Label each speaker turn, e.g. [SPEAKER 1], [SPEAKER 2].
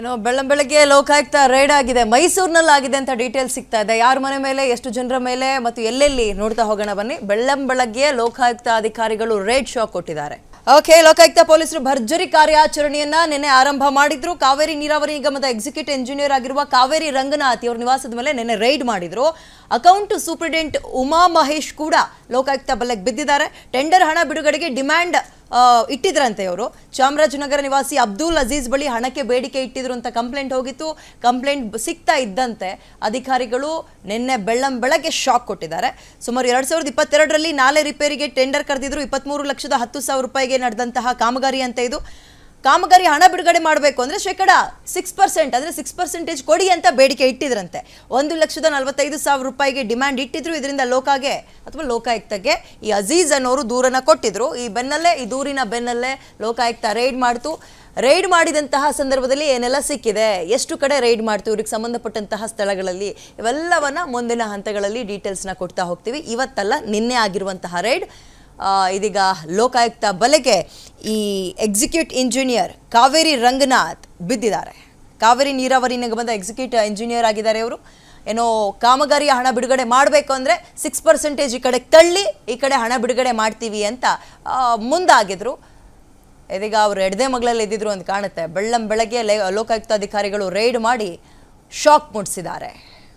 [SPEAKER 1] ಏನೋ ಬೆಳ್ಳಂ ಬೆಳಗ್ಗೆ ಲೋಕಾಯುಕ್ತ ರೈಡ್ ಆಗಿದೆ ಮೈಸೂರಿನಲ್ಲಿ ಆಗಿದೆ ಅಂತ ಡೀಟೇಲ್ಸ್ ಸಿಗ್ತಾ ಇದೆ. ಯಾರ ಮನೆ ಮೇಲೆ, ಎಷ್ಟು ಜನರ ಮೇಲೆ ಮತ್ತು ಎಲ್ಲೆಲ್ಲಿ ನೋಡ್ತಾ ಹೋಗೋಣ ಬನ್ನಿ. ಬೆಳ್ಳಂ ಬೆಳಗ್ಗೆ ಲೋಕಾಯುಕ್ತ ಅಧಿಕಾರಿಗಳು ರೇಡ್ ಶಾಕ್ ಕೊಟ್ಟಿದ್ದಾರೆ. ಓಕೆ ಲೋಕಾಯುಕ್ತ ಪೊಲೀಸರು ಭರ್ಜರಿ ಕಾರ್ಯಾಚರಣೆಯನ್ನ ನಿನ್ನೆ ಆರಂಭ ಮಾಡಿದ್ರು. ಕಾವೇರಿ ನೀರಾವರಿ ನಿಗಮದ ಎಕ್ಸಿಕ್ಯೂಟಿವ್ ಇಂಜಿನಿಯರ್ ಆಗಿರುವ ಕಾವೇರಿ ರಂಗನಾಥ್ ಇವರ ನಿವಾಸದ ಮೇಲೆ ನಿನ್ನೆ ರೈಡ್ ಮಾಡಿದ್ರು. ಅಕೌಂಟ್ ಸೂಪ್ರಿಡೆಂಟ್ ಉಮಾ ಮಹೇಶ್ ಕೂಡ ಲೋಕಾಯುಕ್ತ ಬಲೆಗೆ ಬಿದ್ದಿದ್ದಾರೆ. ಟೆಂಡರ್ ಹಣ ಬಿಡುಗಡೆಗೆ ಡಿಮ್ಯಾಂಡ್ ಇಟ್ಟಿದ್ರಂತೆ ಅವರು ಚಾಮರಾಜನಗರ ನಿವಾಸಿ ಅಬ್ದುಲ್ ಅಜೀಜ್ ಬಳಿ ಹಣಕ್ಕೆ ಬೇಡಿಕೆ ಇಟ್ಟಿದ್ರು ಅಂತ ಕಂಪ್ಲೇಂಟ್ ಹೋಗಿತ್ತು. ಕಂಪ್ಲೇಂಟ್ ಸಿಗ್ತಾ ಇದ್ದಂತೆ ಅಧಿಕಾರಿಗಳು ನಿನ್ನೆ ಬೆಳ್ಳಂ ಬೆಳಗ್ಗೆ ಶಾಕ್ ಕೊಟ್ಟಿದ್ದಾರೆ. ಸುಮಾರು ಎರಡ್ ಸಾವಿರದ ಇಪ್ಪತ್ತೆರಡರಲ್ಲಿ ನಾಲೆ ರಿಪೇರಿಗೆ ಟೆಂಡರ್ ಕರೆದಿದ್ರು. ಇಪ್ಪತ್ಮೂರು ಲಕ್ಷದ ಹತ್ತು ಸಾವಿರ ರೂಪಾಯಿಗೆ ನಡೆದಂತಹ ಕಾಮಗಾರಿ ಅಂತ ಇದು. ಕಾಮಗಾರಿ ಹಣ ಬಿಡುಗಡೆ ಮಾಡಬೇಕು ಅಂದರೆ ಶೇಕಡ ಸಿಕ್ಸ್ ಪರ್ಸೆಂಟ್ ಅಂದರೆ ಸಿಕ್ಸ್ ಪರ್ಸೆಂಟೇಜ್ ಕೊಡಿ ಅಂತ ಬೇಡಿಕೆ ಇಟ್ಟಿದ್ರಂತೆ. ಒಂದು ಲಕ್ಷದ ನಲವತ್ತೈದು ಸಾವಿರ ರೂಪಾಯಿಗೆ ಡಿಮ್ಯಾಂಡ್ ಇಟ್ಟಿದ್ರು. ಇದರಿಂದ ಲೋಕಾಗೆ ಅಥವಾ ಲೋಕಾಯುಕ್ತಕ್ಕೆ ಈ ಅಜೀಜ್ ಅನ್ನೋರು ದೂರನ ಕೊಟ್ಟಿದ್ರು. ಈ ಬೆನ್ನಲ್ಲೇ, ಈ ದೂರಿನ ಬೆನ್ನಲ್ಲೇ ಲೋಕಾಯುಕ್ತ ರೈಡ್ ಮಾಡ್ತು. ರೈಡ್ ಮಾಡಿದಂತಹ ಸಂದರ್ಭದಲ್ಲಿ ಏನೆಲ್ಲ ಸಿಕ್ಕಿದೆ? ಎಷ್ಟು ಕಡೆ ರೈಡ್ ಮಾಡ್ತು? ಇವ್ರಿಗೆ ಸಂಬಂಧಪಟ್ಟಂತಹ ಸ್ಥಳಗಳಲ್ಲಿ ಇವೆಲ್ಲವನ್ನ ಮುಂದಿನ ಹಂತಗಳಲ್ಲಿ ಡೀಟೇಲ್ಸ್ನ ಕೊಡ್ತಾ ಹೋಗ್ತೀವಿ. ಇವತ್ತಲ್ಲ ನಿನ್ನೆ ಆಗಿರುವಂತಹ ರೈಡ್. ಇದೀಗ ಲೋಕಾಯುಕ್ತ ಬಲೆಗೆ ಈ ಎಕ್ಸಿಕ್ಯೂಟ್ ಇಂಜಿನಿಯರ್ ಕಾವೇರಿ ರಂಗನಾಥ್ ಬಿದ್ದಿದ್ದಾರೆ. ಕಾವೇರಿ ನೀರಾವರಿ ನಿಗಮದ ಎಕ್ಸಿಕ್ಯೂಟ್ ಇಂಜಿನಿಯರ್ ಆಗಿದ್ದಾರೆ ಇವರು. ಏನೋ ಕಾಮಗಾರಿಯ ಹಣ ಬಿಡುಗಡೆ ಮಾಡಬೇಕು ಅಂದರೆ ಸಿಕ್ಸ್ ಪರ್ಸೆಂಟೇಜ್ ಈ ಕಡೆ ತಳ್ಳಿ, ಈ ಕಡೆ ಹಣ ಬಿಡುಗಡೆ ಮಾಡ್ತೀವಿ ಅಂತ ಮುಂದಾಗಿದ್ರು. ಇದೀಗ ಅವರು ಎಡದೆ ಮಗಳಲ್ಲಿ ಇದ್ದಿದ್ರು ಅಂತ ಕಾಣುತ್ತೆ. ಬೆಳ್ಳಂ ಬೆಳಗ್ಗೆ ಲೋಕಾಯುಕ್ತ ಅಧಿಕಾರಿಗಳು ರೈಡ್ ಮಾಡಿ ಶಾಕ್ ಮೂಡಿಸಿದ್ದಾರೆ